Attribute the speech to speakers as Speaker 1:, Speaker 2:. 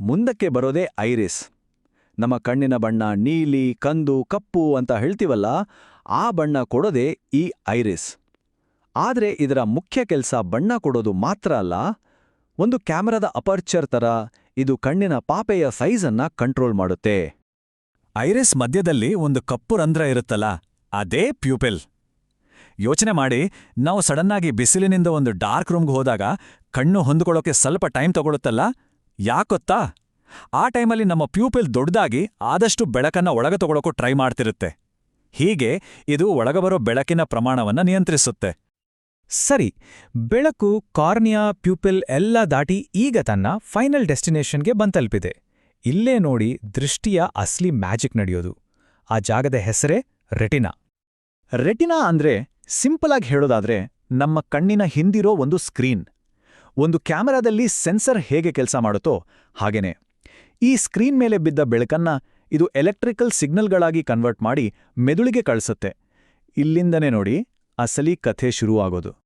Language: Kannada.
Speaker 1: ಮುಂದಕ್ಕೆ ಬರೋದೇ ಐರಿಸ್. ನಮ್ಮ ಕಣ್ಣಿನ ಬಣ್ಣ ನೀಲಿ, ಕಂದು, ಕಪ್ಪು ಅಂತ ಹೇಳ್ತೀವಲ್ಲ, ಆ ಬಣ್ಣ ಕೊಡೋದೇ ಈ ಐರಿಸ್. ಆದ್ರೆ ಇದರ ಮುಖ್ಯ ಕೆಲಸ ಬಣ್ಣ ಕೊಡೋದು ಮಾತ್ರ ಅಲ್ಲ, ಒಂದು ಕ್ಯಾಮರಾದ ಅಪರ್ಚರ್ ಥರ ಇದು ಕಣ್ಣಿನ ಪಾಪೆಯ ಸೈಜನ್ನ ಕಂಟ್ರೋಲ್ ಮಾಡುತ್ತೆ.
Speaker 2: ಐರಿಸ್ ಮಧ್ಯದಲ್ಲಿ ಒಂದು ಕಪ್ಪು ರಂಧ್ರ ಇರುತ್ತಲ್ಲ, ಅದೇ ಪ್ಯೂಪೆಲ್. ಯೋಚನೆ ಮಾಡಿ, ನಾವು ಸಡನ್ನಾಗಿ ಬಿಸಿಲಿನಿಂದ ಒಂದು ಡಾರ್ಕ್ ರೂಮ್ಗೆ ಹೋದಾಗ ಕಣ್ಣು ಹೊಂದ್ಕೊಳ್ಳೋಕೆ ಸ್ವಲ್ಪ ಟೈಮ್ ತಗೊಳುತ್ತಲ್ಲ? ಯಾಕೊತ್ತಾ ಆ ಟೈಮಲ್ಲಿ ನಮ್ಮ ಪ್ಯೂಪಿಲ್ ದೊಡ್ಡದಾಗಿ ಆದಷ್ಟು ಬೆಳಕನ್ನ ಒಳಗ ತಗೊಳಕ್ಕೂ ಟ್ರೈ ಮಾಡ್ತಿರುತ್ತೆ. ಹೀಗೆ ಇದು ಒಳಗಬರೋ ಬೆಳಕಿನ ಪ್ರಮಾಣವನ್ನ ನಿಯಂತ್ರಿಸುತ್ತೆ.
Speaker 3: ಸರಿ, ಬೆಳಕು ಕಾರ್ನಿಯಾ, ಪ್ಯೂಪಿಲ್ ಎಲ್ಲ ದಾಟಿ ಈಗ ತನ್ನ ಫೈನಲ್ ಡೆಸ್ಟಿನೇಷನ್ಗೆ ಬಂತಲ್ಪಿದೆ. ಇಲ್ಲೇ ನೋಡಿ ದೃಷ್ಟಿಯ ಅಸ್ಲಿ ಮ್ಯಾಜಿಕ್ ನಡೆಯೋದು. ಆ ಜಾಗದ ಹೆಸರೇ ರೆಟಿನಾ.
Speaker 2: ರೆಟಿನಾ ಅಂದ್ರೆ ಸಿಂಪಲ್ ಆಗಿ ಹೇಳೋದಾದ್ರೆ ನಮ್ಮ ಕಣ್ಣಿನ ಹಿಂದಿರೋ ಒಂದು ಸ್ಕ್ರೀನ್. ಒಂದು ಕ್ಯಾಮೆರಾದಲ್ಲಿ ಸೆನ್ಸರ್ ಹೇಗೆ ಕೆಲಸ ಮಾಡುತ್ತೋ ಹಾಗೇನೆ. ಈ ಸ್ಕ್ರೀನ್ ಮೇಲೆ ಬಿದ್ದ ಬೆಳಕನ್ನ ಇದು ಎಲೆಕ್ಟ್ರಿಕಲ್ ಸಿಗ್ನಲ್ಗಳಾಗಿ ಕನ್ವರ್ಟ್ ಮಾಡಿ ಮೆದುಳಿಗೆ ಕಳಿಸುತ್ತೆ. ಇಲ್ಲಿಂದನೇ ನೋಡಿ, ಅಸಲಿ ಕಥೆ ಶುರುವಾಗೋದು.